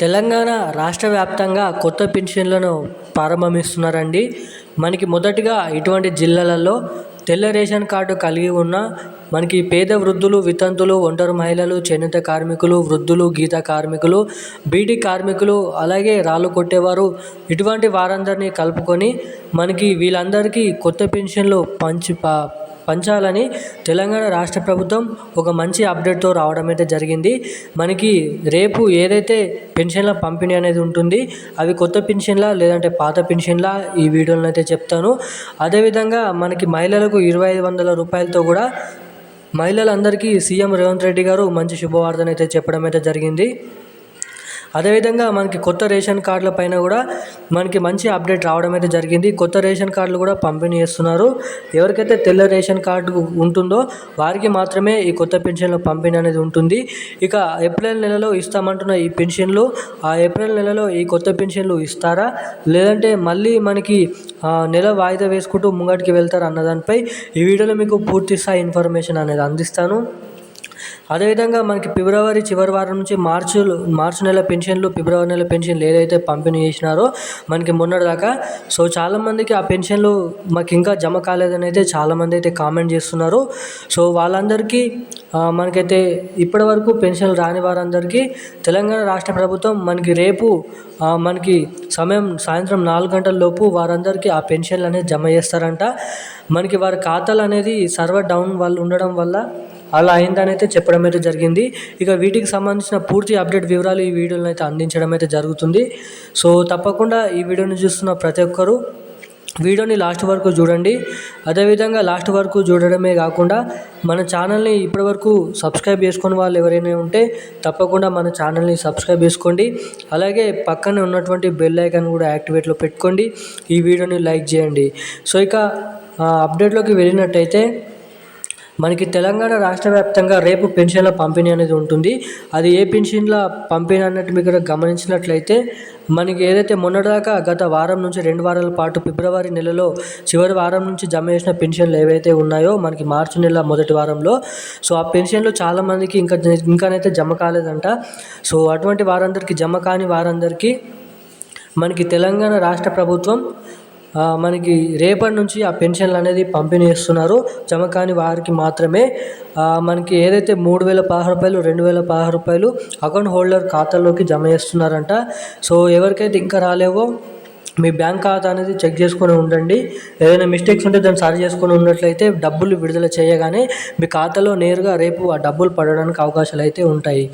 తెలంగాణ రాష్ట్ర వ్యాప్తంగా కొత్త పెన్షన్లను ప్రారంభిస్తున్నారండి. మనకి మొదటిగా ఇటువంటి జిల్లాలలో తెల్ల రేషన్ కార్డు కలిగి ఉన్న మనకి పేద వృద్ధులు వితంతులు ఒంటరి మహిళలు చేనేత కార్మికులు వృద్ధులు గీత కార్మికులు బీడీ కార్మికులు అలాగే రాళ్ళు కొట్టేవారు ఇటువంటి వారందరినీ కలుపుకొని మనకి వీళ్ళందరికీ కొత్త పెన్షన్లు పంచి ప పంచాలని తెలంగాణ రాష్ట్ర ప్రభుత్వం ఒక మంచి అప్డేట్తో రావడం అయితే జరిగింది. మనకి రేపు ఏదైతే పెన్షన్ల పంపిణీ అనేది ఉంటుంది అవి కొత్త పెన్షన్లా లేదంటే పాత పెన్షన్లా ఈ వీడియోలను అయితే చెప్తాను. అదేవిధంగా మనకి మహిళలకు ఇరవై ఐదు వందల రూపాయలతో కూడా మహిళలందరికీ సీఎం రేవంత్ రెడ్డి గారు మంచి శుభవార్తను అయితే చెప్పడం అయితే జరిగింది. అదేవిధంగా మనకి కొత్త రేషన్ కార్డుల పైన కూడా మనకి మంచి అప్డేట్ రావడం అయితే జరిగింది. కొత్త రేషన్ కార్డులు కూడా పంపిణీ చేస్తున్నారు. ఎవరికైతే తెల్ల రేషన్ కార్డు ఉంటుందో వారికి మాత్రమే ఈ కొత్త పెన్షన్ల పంపిణీ అనేది ఉంటుంది. ఇక ఏప్రిల్ నెలలో ఇస్తామంటున్న ఈ పెన్షన్లు ఆ ఏప్రిల్ నెలలో ఈ కొత్త పెన్షన్లు ఇస్తారా? లేదంటే మళ్ళీ మనకి నెల వాయిదా వేసుకుంటూ ముంగటికి వెళ్తారు అన్నదానిపై ఈ వీడియోలో మీకు పూర్తి స్థాయి ఇన్ఫర్మేషన్ అనేది అందిస్తాను. అదేవిధంగా మనకి ఫిబ్రవరి చివరి వారం నుంచి మార్చి మార్చి నెల పెన్షన్లు ఫిబ్రవరి నెల పెన్షన్లు ఏదైతే పంపిణీ చేసినారో మనకి మొన్నటిదాకా. సో చాలామందికి ఆ పెన్షన్లు మాకు ఇంకా జమ కాలేదని అయితే చాలామంది అయితే కామెంట్ చేస్తున్నారు. సో వాళ్ళందరికీ మనకైతే ఇప్పటి వరకు పెన్షన్లు రాని వారందరికీ తెలంగాణ రాష్ట్ర ప్రభుత్వం మనకి రేపు మనకి సమయం సాయంత్రం నాలుగు గంటల లోపు వారందరికీ ఆ పెన్షన్లు అనేది జమ చేస్తారంట. మనకి వారి ఖాతాలు అనేది సర్వర్ డౌన్ వల్ల ఉండడం వల్ల అలా అయిందని అయితే చెప్పడం అయితే జరిగింది. ఇక వీటికి సంబంధించిన పూర్తి అప్డేట్ వివరాలు ఈ వీడియోలను అయితే అందించడం అయితే జరుగుతుంది. సో తప్పకుండా ఈ వీడియోని చూస్తున్న ప్రతి ఒక్కరూ వీడియోని లాస్ట్ వరకు చూడండి. అదేవిధంగా లాస్ట్ వరకు చూడడమే కాకుండా మన ఛానల్ని ఇప్పటివరకు సబ్స్క్రైబ్ చేసుకుని వాళ్ళు ఎవరైనా ఉంటే తప్పకుండా మన ఛానల్ని సబ్స్క్రైబ్ చేసుకోండి. అలాగే పక్కనే ఉన్నటువంటి బెల్ ఐకాన్ కూడా యాక్టివేట్లో పెట్టుకోండి. ఈ వీడియోని లైక్ చేయండి. సో ఇక అప్డేట్లోకి వెళ్ళినట్టయితే మనకి తెలంగాణ రాష్ట్ర వ్యాప్తంగా రేపు పెన్షన్ల పంపిణీ అనేది ఉంటుంది. అది ఏ పెన్షన్ల పంపిణీ అన్నట్టు మీరు గమనించినట్లయితే మనకి ఏదైతే మొన్నటిదాకా గత వారం నుంచి రెండు వారాల పాటు ఫిబ్రవరి నెలలో చివరి వారం నుంచి జమ చేసిన పెన్షన్లు ఏవైతే ఉన్నాయో మనకి మార్చి నెల మొదటి వారంలో సో ఆ పెన్షన్లు చాలామందికి ఇంకా ఇంకానైతే జమ కాలేదంట. సో అటువంటి వారందరికీ జమ కాని వారందరికీ మనకి తెలంగాణ రాష్ట్ర ప్రభుత్వం మనకి రేపటి నుంచి ఆ పెన్షన్లు అనేది పంపిణీ చేస్తున్నారు. జమ కాని వారికి మాత్రమే. మనకి ఏదైతే మూడు వేల పదహారు రూపాయలు రెండు వేల పదహారు రూపాయలు అకౌంట్ హోల్డర్ ఖాతాలోకి జమ చేస్తున్నారంట. సో ఎవరికైతే ఇంకా రాలేవో మీ బ్యాంక్ ఖాతా అనేది చెక్ చేసుకొని ఉండండి. ఏదైనా మిస్టేక్స్ ఉంటే దాన్ని సరి చేసుకొని ఉన్నట్లయితే డబ్బులు విడుదల చేయగానే మీ ఖాతాలో నేరుగా రేపు ఆ డబ్బులు పడడానికి అవకాశాలు అయితే ఉంటాయి.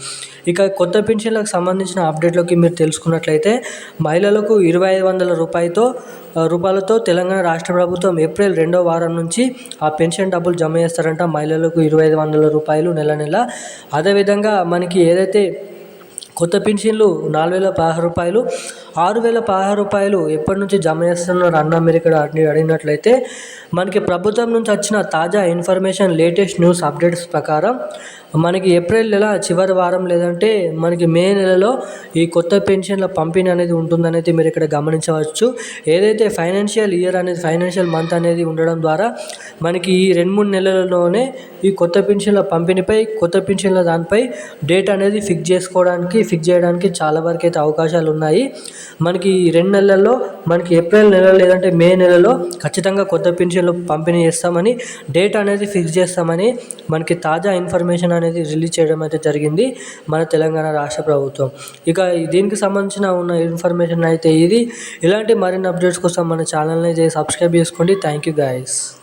ఇక కొత్త పెన్షన్లకు సంబంధించిన అప్డేట్లోకి మీరు తెలుసుకున్నట్లయితే మహిళలకు ఇరవై ఐదు వందల రూపాయలతో రూపాయలతో తెలంగాణ రాష్ట్ర ప్రభుత్వం ఏప్రిల్ రెండో వారం నుంచి ఆ పెన్షన్ డబ్బులు జమ చేస్తారంట మహిళలకు ఇరవై ఐదు వందల రూపాయలు నెల నెల. అదేవిధంగా మనకి ఏదైతే కొత్త పెన్షన్లు నాలుగు వేల పదహారు రూపాయలు ఆరు వేల పదహారు రూపాయలు ఎప్పటి నుంచి జమ చేస్తున్నారు అన్న మీరు ఇక్కడ అడిగినట్లయితే మనకి ప్రభుత్వం నుంచి వచ్చిన తాజా ఇన్ఫర్మేషన్ లేటెస్ట్ న్యూస్ అప్డేట్స్ ప్రకారం మనకి ఏప్రిల్ నెల చివరి వారం లేదంటే మనకి మే నెలలో ఈ కొత్త పెన్షన్ల పంపిణీ అనేది ఉంటుందనేది మీరు ఇక్కడ గమనించవచ్చు. ఏదైతే ఫైనాన్షియల్ ఇయర్ అనేది ఫైనాన్షియల్ మంత్ అనేది ఉండడం ద్వారా మనకి ఈ రెండు మూడు నెలలలోనే ఈ కొత్త పెన్షన్ల పంపిణీపై కొత్త పెన్షన్ల దానిపై డేట్ అనేది ఫిక్స్ చేసుకోవడానికి ఫిక్స్ చేయడానికి చాలా వరకు అయితే అవకాశాలు ఉన్నాయి. మనకి ఈ రెండు నెలల్లో మనకి ఏప్రిల్ నెల లేదంటే మే నెలలో ఖచ్చితంగా కొత్త పెన్షన్లు పంపిణీ చేస్తామని డేట్ అనేది ఫిక్స్ చేస్తామని మనకి తాజా ఇన్ఫర్మేషన్ అనేది రిలీజ్ చేయడం అయితే జరిగింది మన తెలంగాణ రాష్ట్ర ప్రభుత్వం. ఇక దీనికి సంబంధించిన ఉన్న ఇన్ఫర్మేషన్ అయితే ఇది. ఇలాంటి మరిన్ని అప్డేట్స్ కోసం మన ఛానల్ని సబ్స్క్రైబ్ చేసుకోండి. Thank you guys.